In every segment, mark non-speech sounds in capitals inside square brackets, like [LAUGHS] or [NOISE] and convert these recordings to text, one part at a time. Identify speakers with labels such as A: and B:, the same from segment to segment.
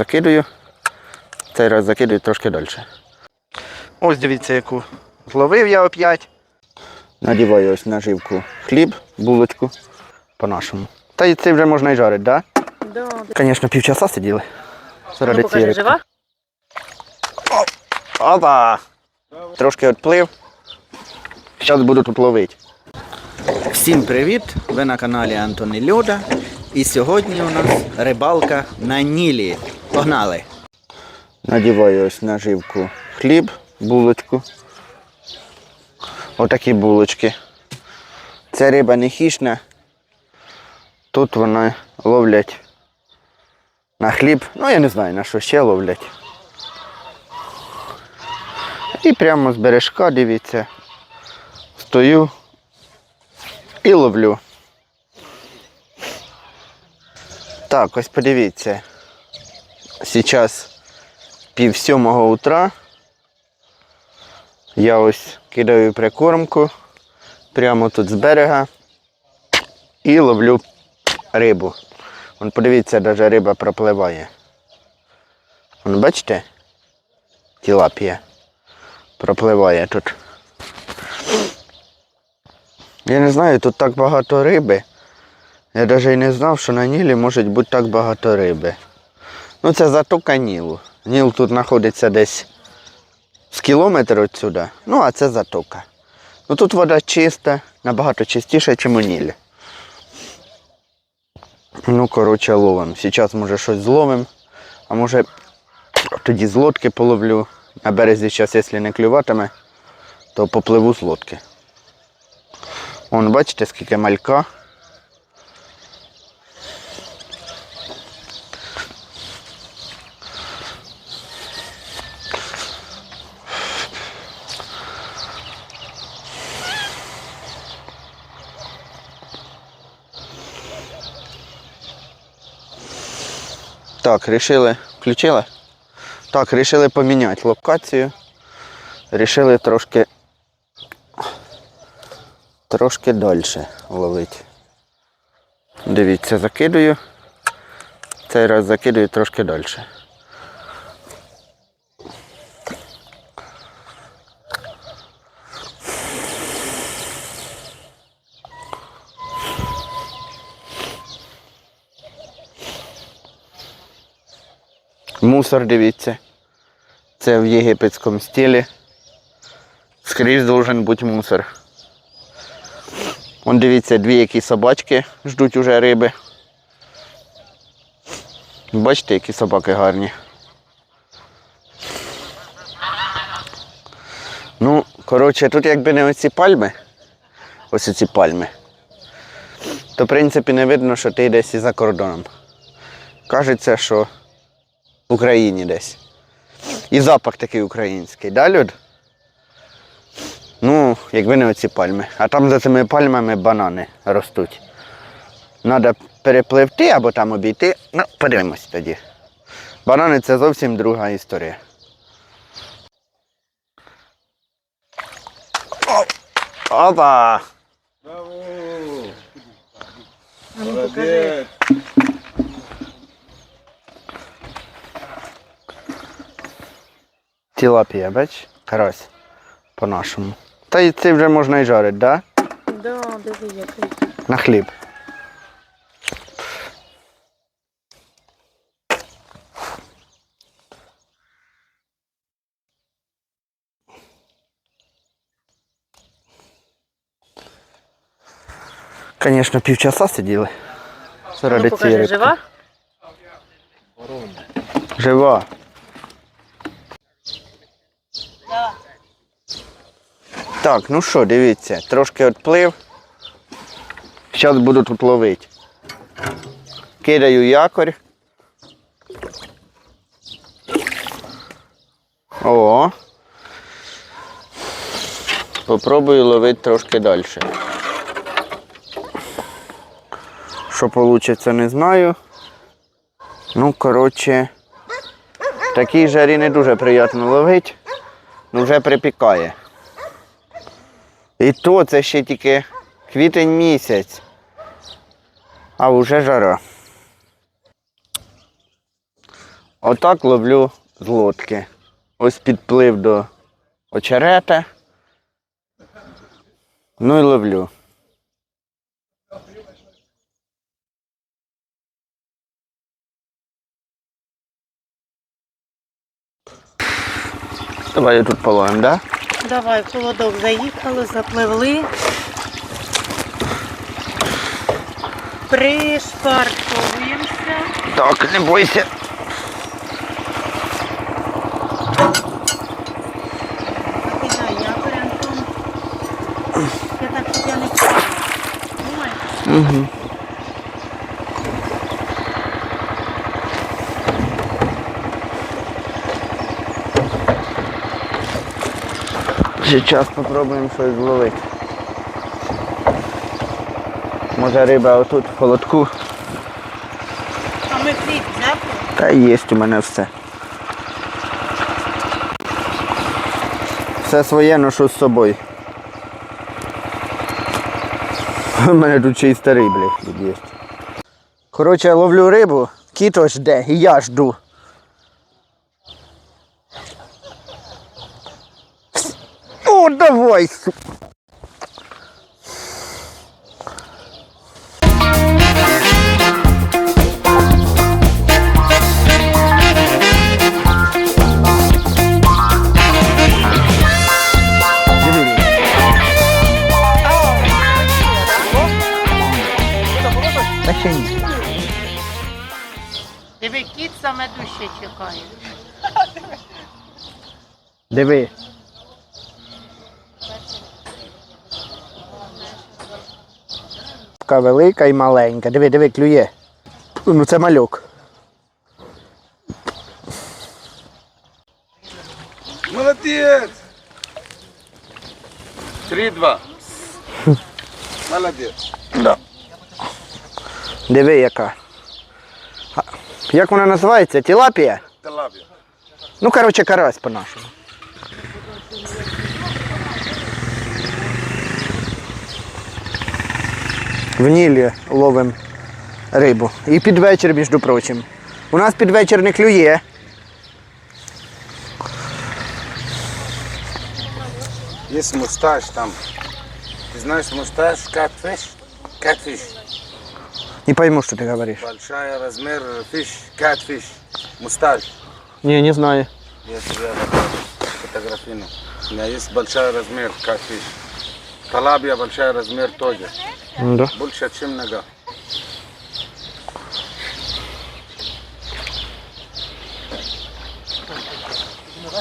A: Закидую. Цей раз закидую трошки далі. Ось дивіться, яку зловив я оп'ять. Надіваю ось наживку хліб, булочку по-нашому. Та й це вже можна і жарити, так?
B: Да,
A: Да? Звісно, півчаса сиділи.
B: Ну, покажи, жива?
A: Опа! Трошки відплив. Зараз буду тут ловити. Всім привіт! Ви на каналі Антон і Люда. І сьогодні у нас рибалка на Нілі. Погнали! Надіваю ось наживку хліб, булочку. Отакі булочки. Ця риба не хищна. Тут вона ловлять на хліб. Ну я не знаю на що ще ловлять. І прямо з бережка, дивіться, стою і ловлю. Так, ось подивіться. Зараз пів сьомого утра. Я ось кидаю прикормку прямо тут з берега і ловлю рибу. Вон подивіться, навіть риба пропливає. Вон бачите? Тілапія пропливає тут. Я не знаю, тут так багато риби. Я навіть і не знав, що на Нілі може бути так багато риби. Ну це затока Нілу. Ніл тут знаходиться десь з кілометр відсюди. Ну, а це затока. Ну тут вода чиста, набагато чистіша, ніж у Нілі. Ну, коротше, ловимо. Зараз може щось зловимо, а може тоді з лодки половлю. На березі зараз, якщо не клюватиме, то попливу з лодки. Вон, бачите, скільки малька. Так, рішили, включили? Так, рішили поміняти локацію. Рішили трошки трошки далі ловити. Дивіться, закидую. Цей раз закидую трошки далі. Мусор, дивіться. Це в єгипетському стилі. Скрізь должен бути мусор. Вон дивіться, дві які собачки ждуть уже риби. Бачите, які собаки гарні. Ну, коротше, тут якби не оці пальми, ось оці пальми, то в принципі не видно, що ти десь із за кордоном. Кажеться, що в Україні десь. І запах такий український, да, Люд? Ну, якби не оці пальми. А там за цими пальмами банани ростуть. Треба перепливти або там обійти. Ну, подивимось тоді. Банани це зовсім друга історія. О! Опа!
B: А
A: Тілапія, бач? Карась. По-нашому. Та й це вже можна і жарити, да?
B: Да, диви, який.
A: На хліб. Звісно, півчаса сиділи.
B: А
A: Заради
B: ну, покажи,
A: цієї
B: жива?
A: Жива. Так, ну що, дивіться, трошки відплив. Зараз буду тут ловити. Кидаю якорь. О. Попробую ловити трошки далі. Що вийде, не знаю. Ну, коротше, такій жарі не дуже приємно ловити, ну вже припікає. І то це ще тільки квітень місяць, а вже жара. Отак ловлю з лодки. Ось підплив до очерета. Ну і ловлю. Давай я тут половим, да?
B: Давай, в холодок заїхали, запливли. Пришпарковуємося.
A: Так, не бойся.
B: Закидай якорь, Антон. Я так, щоб я не?
A: Угу. Сейчас попробуємо щось зловити. Може риба отут в холодку.
B: А ми хліб взяли?
A: Та є у мене все. Все своє ношу з собою. У мене тут ще й старий, блядь, є. Коротше, я ловлю рибу, кіто жде, і я жду. О, давай. Та ще ні.
B: Диви, кіт саме дужче чекає.
A: Диви. Така велика і маленька. Диви, диви, клює. Ну це малюк.
C: Молодец! Три-два. Молодец.
A: Да. Диви яка. А, Як вона називається? Тілапія?
C: Талабия.
A: Ну, коротше, карась по-нашому. В Нілі ловимо рибу. І під вечір, між прочим. У нас під вечір не клює.
C: Есть мусташ там. Ты знаешь мусташ, catfish? Catfish.
A: Не пойму, що ти говориш.
C: Большая размер fish, catfish. Мусташ.
A: Ні, не знаю.
C: Я тебе фотографину. У меня есть большой размер catfish. Талабия большой размер тоже.
A: Да.
C: Больше, чем нога.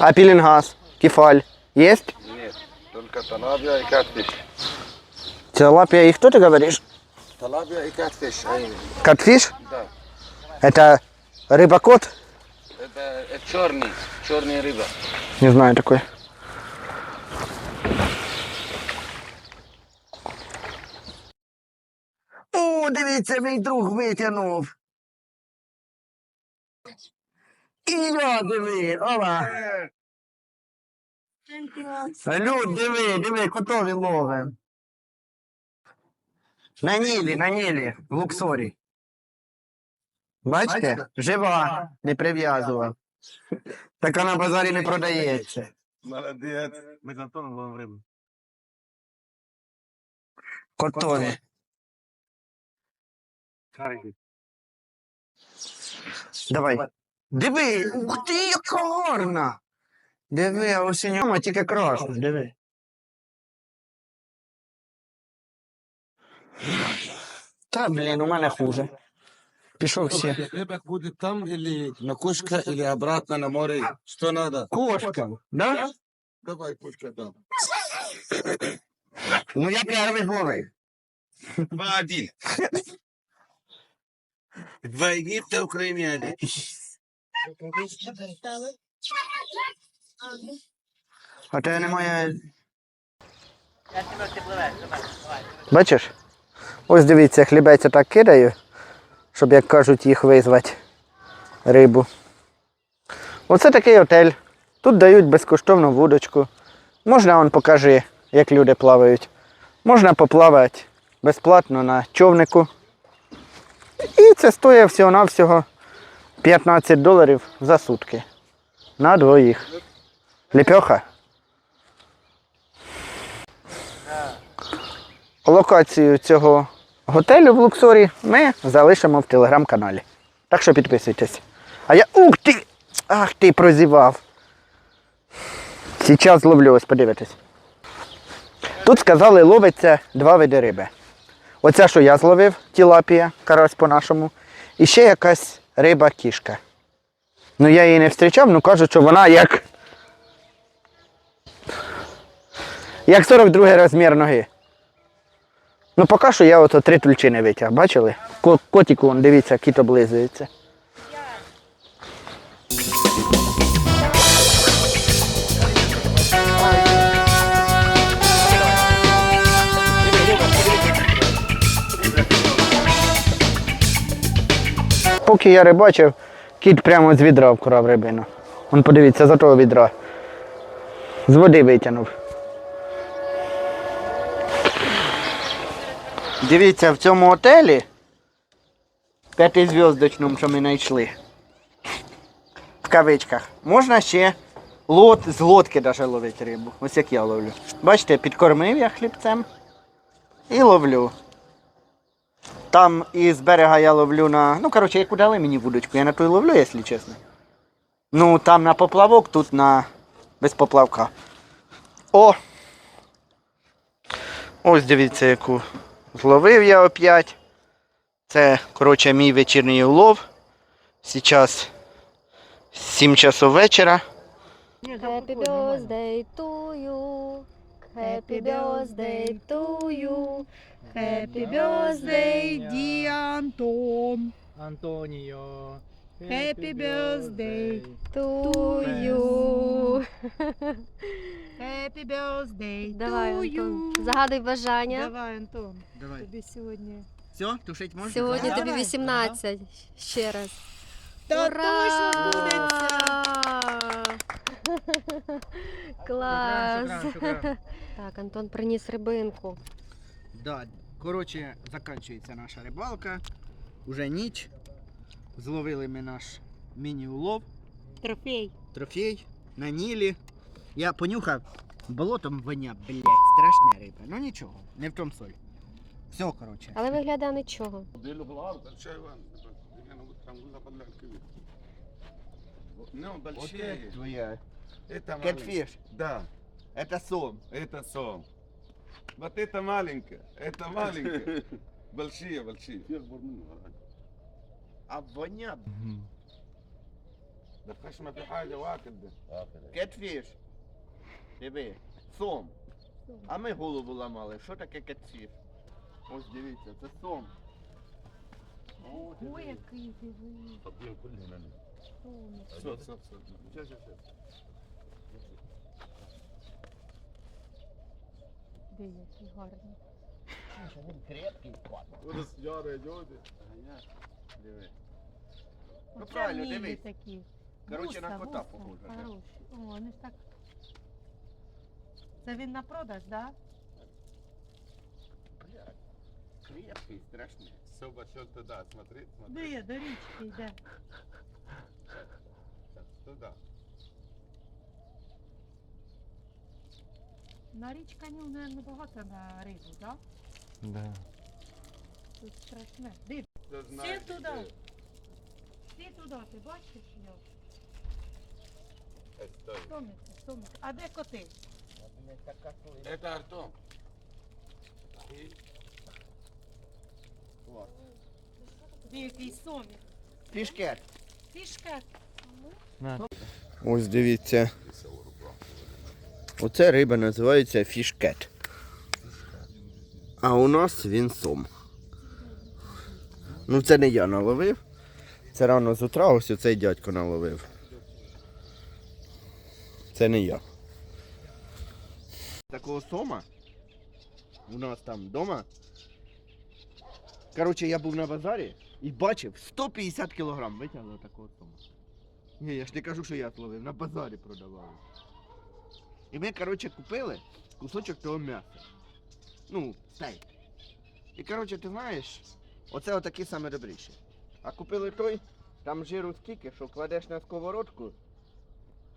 A: А пілінгаз, кефаль. Є?
C: Нет, только талабия и catfish.
A: Тилапія і хто ти говориш?
C: Талабия и catfish. Ай,
A: Катфіш?
C: Да.
A: Це рибакот?
C: Это, это черный, черная рыба.
A: Не знаю такой. О, дивіться, мій друг витягнув. І я диви, ова. Люд, диви, диви, котові ловим. На Нілі, на Нілі, в Луксорі. Бачите? Жива, не прив'язував. Така на базарі не продається.
C: Молодец.
D: Ми з Антоном ловимо рибу.
A: Котові. Давай. Диви, ух ти, яка гарна. Диви, а ось у ньому тільки красна, диви. Та, блін, у мене хуже. Пішов всі.
C: Рыбак будет там или на кошка, или обратно на море? Что надо?
A: Кошка, да?
C: Давай кошка там.
A: Ну я перший зловив.
C: Два-один. Два Египта, Украине один.
A: А тебе немає. Бачиш? Ось дивіться, хлібець я так кидаю, щоб, як кажуть, їх визвати рибу. Оце такий отель. Тут дають безкоштовну вудочку. Можна он покажи, як люди плавають. Можна поплавати безплатно на човнику. І це стоїть всього-навсього 15 доларів за сутки. На двоїх. Лепьоха. Локацію цього готелю в Луксорі ми залишимо в телеграм-каналі. Так що підписуйтесь. А я. Ух ти! Ах ти прозівав. Зараз зловлю, ось подивитесь. Тут сказали, ловиться два види риби. Оця, що я зловив, тілапія, карась по-нашому. І ще якась риба-кішка. Ну я її не зустрічав, ну кажуть, що вона як. Як 42 розмір ноги. Ну поки що я ото три тульчини витяг, бачили? Котіку, дивіться, кіт облизується. Поки я рибачив, кіт прямо з відра вкрав рибину. Вон подивіться, за того відра. З води витягнув. Дивіться, в цьому отелі п'ятизв'язочному, що ми знайшли. В кавичках. Можна ще лот, з лодки даже ловити рибу. Ось як я ловлю. Бачите, підкормив я хлібцем і ловлю. Там із берега я ловлю на. Ну, коротше, яку дали мені вудочку, я на той ловлю, якщо чесно. Ну, там на поплавок, тут на без поплавка. О! Ось дивіться, яку зловив я опять. Це, коротше, мій вечірній улов. Зараз 7 часов вечора.
E: Happy birthday to you. Happy birthday to you. Happy birthday,
B: dear Антон.
D: Антоніо. [LAUGHS]
B: Happy birthday
E: to you.
B: Happy birthday
E: Давай, Антон. Загадуй бажання.
B: Давай, Антон.
A: Давай.
B: Тобі сьогодні.
A: Все, тушить можна?
E: Сьогодні
B: Давай.
E: тобі 18. Ще раз.
B: Та
E: Ура!
B: точно. [LAUGHS]
E: Клас.
D: Шукран, шукран.
E: Так, Антон приніс рибинку.
A: Да. Коротше, закінчується наша рибалка. Уже ніч. Зловили ми наш міні-улов.
B: Трофей.
A: Трофей на нілі. Я понюхав болотом виня, блядь, страшна риба. Ну нічого, не в тому соль. Все, коротше.
E: Але виглядає нічого.
C: Ну, большие.
A: Это твоя.
C: Это
A: Кэтфиш.
C: Да.
A: Это сом.
C: Это сом. Вот это маленькая, это маленькая. [LAUGHS] Большие, большие.
A: А воня.
C: ده خشمة في حاجة واكل ده.
A: Кетфіш. Диви. Сом. А ми голову ламали. Що таке кетфіш? Ось дивіться, це сом.
B: Ой, який дивий.
C: Все, все, все.
B: Де який гарний.
A: Він крепкий пан.
C: Ярые люди.
A: Диви. Ну правильно, дивись.
B: такі.
A: Коротше, на кота похоже, да?
B: Хороші. О, вони ж так. Це він на продаж, так?
A: Крепкий, страшний.
C: Все пошел туда, смотри,
B: Да?
C: смотри.
B: Де, до річки йде.
C: Сейчас, Туда.
B: На річка ні, не багато на рибу, так?
D: Да.
B: Тут страшне. Див,
C: Ты
B: Все
C: знаешь,
B: туда.
C: где.
B: ти туди, ти бачиш його?
C: Э, стой.
B: Соміться, соміться. А де коти?
C: Это Артем. И
B: Де який сомік?
A: Фішкет.
B: Фішка.
A: Ось дивіться. Оце риба називається фішкет. А у нас він сом. Ну це не я наловив. Це рано з утра ось оцей дядько наловив. Це не я. Такого сома у нас там вдома. Коротше, я був на базарі і бачив 150 кілограм витягли такого сома. Ні, я ж не кажу, що я зловив, на базарі продавали. І ми, коротше, купили кусочок того м'яса. Ну, стейк. І, коротше, ти знаєш, оце отакі саме добріші. А купили той, Там жиру скільки, що кладеш на сковородку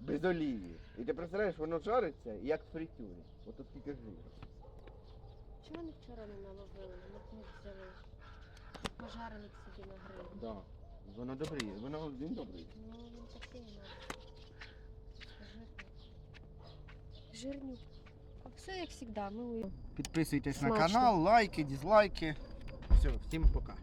A: без олії. І ти представляєш, воно жариться як в фритюрі. Ото скільки жиру.
E: Чого вони вчора не наловили? Ми не взяли. Пожарили собі на грилі.
A: Да. Воно добре, воно він добрий.
E: Ну, він такий у нас. Жирнюк. А все як завжди, милую.
A: Підписуйтесь
E: Смачно.
A: на канал, лайки, дизлайки. Все, всім пока.